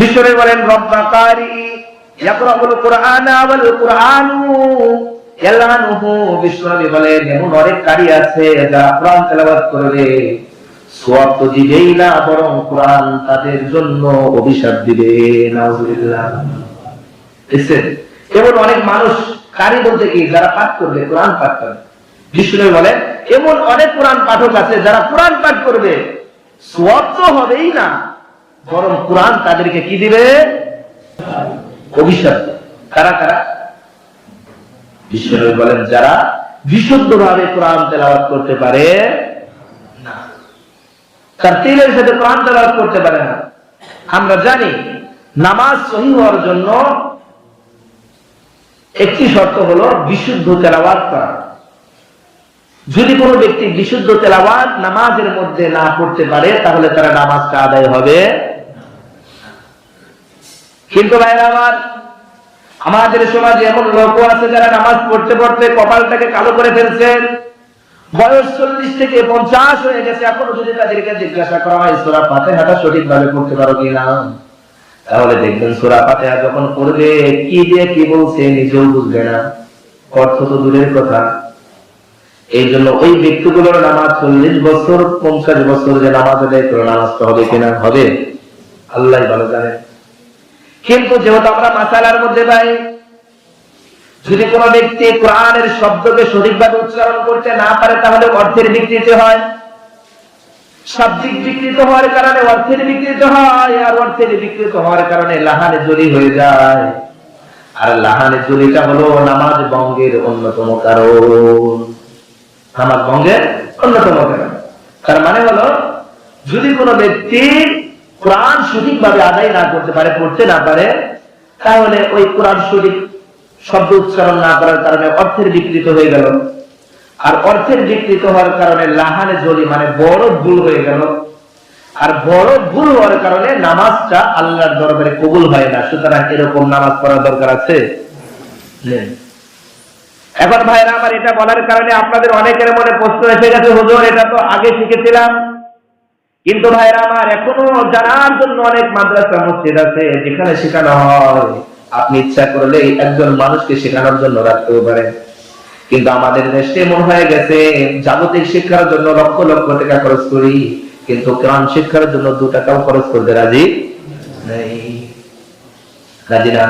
বিশ্বরে বলেন রব্বাকারি ইয়াকরাউল ওয়াল কুরআনু। বিশ্বনবী বলেন, এমন অনেক কারি আছে যারা কোরআন তেলাওয়াত করবে। সওয়াব তো দিবেই না, বরং কোরআন তাদের জন্য অভিশাপ দিবে। নাউজুবিল্লাহ। এমন অনেক মানুষ কারি বলতে কি, যারা পাঠ করবে, কোরআন পাঠ করবে বিষ্ণু বলেন, এমন অনেক কোরআন পাঠক আছে যারা কোরআন পাঠ করবে। সওয়াব তো হবেই না বরং কোরআন তাদেরকে কি দিবে? অভিশাপ কারা কারা? বিষ্ণু বলেন, যারা বিশুদ্ধভাবে কোরআন তেলাওয়াত করতে পারে তার তিলের সাথে কোরআন তেলাওয়াত করতে পারে না। আমরা জানি, নামাজ সহি হওয়ার জন্য একটি শর্ত হলো বিশুদ্ধ তেলাওয়াত করা। যদি কোনো ব্যক্তি বিশুদ্ধ তেলাওয়াত নামাজের মধ্যে না পড়তে পারে, তাহলে তারা নামাজটা আদায় হবে কিন্তু ভাইরা আমার, আমাদের সমাজে এমন লোক আছে যারা নামাজ পড়তে পড়তে কপালটাকে কালো করে ফেলছেন বয়স চল্লিশ থেকে পঞ্চাশ হয়ে গেছে, এখনও যদি তাদেরকে জিজ্ঞাসা করা হয়, সোরা ফাতেহাটা সঠিক ভাবে পড়তে পারো কিনা তাহলে দেখবেন সোরা ফাতেহা যখন পড়বে, কি দিয়ে কি বলছে নিজেও বুঝবে না। অর্থ তো দূরের কথা। এই জন্য ওই ব্যক্তিগুলোর নামাজ চল্লিশ বছর, পঞ্চাশ বছর যে নামাজ আদায় করে নামাজটা হবে কিনা হবে। আল্লাহ ভালো জানে কিন্তু যেহেতু আমরা মাসালার মধ্যে পাই, যদি কোনো ব্যক্তি কোরআনের শব্দকে সঠিকভাবে উচ্চারণ করতে না পারে, তাহলে অর্থের বিকৃতি হয়। বিকৃত হওয়ার কারণে অর্থের বিকৃত হয়, আর অর্থের বিকৃত হওয়ার কারণে লাহানে জড়ি হয়ে যায়। আর লাহানে হলো নামাজ বঙ্গের অন্যতম কারণ। নামাজ বঙ্গের অন্যতম কারণ। তার মানে হলো, যদি কোনো ব্যক্তি কোরআন সঠিকভাবে আদায় না করতে পারে, পড়তে না পারে, তাহলে ওই কোরআন সঠিক শব্দ উচ্চারণ না করার কারণে অর্থের বিকৃত হয়ে গেল। আর অর্থের বিকৃত হওয়ার কারণে লাহানে জলি মানে বড় ভুল হয়ে গেল। আর বড় ভুল হওয়ার কারণে নামাজটা আল্লাহর দরবারে কবুল হয় না। সুতরাং এরকম নামাজ পড়ার দরকার আছে। এখন ভাইরা, আমার এটা বলার কারণে আপনাদের অনেকের মনে প্রশ্ন এসে গেছে, হুজুর, এটা তো আগে শিখেছিলাম। কিন্তু ভাইরা আমার এখনও জানার জন্য অনেক মাদ্রাসা, মসজিদ আছে, যেখানে শেখানো হয়। আপনি ইচ্ছা করলে একজন মানুষকে শেখানোর জন্য রাখতেও পারেন। কিন্তু আমাদের দেশে এমন হয়ে গেছে, জাগতিক শিক্ষার জন্য লক্ষ লক্ষ টাকা খরচ করি, কিন্তু কোরআন শিক্ষার জন্য দু টাকাও খরচ করতে রাজি নেই। রাজি না?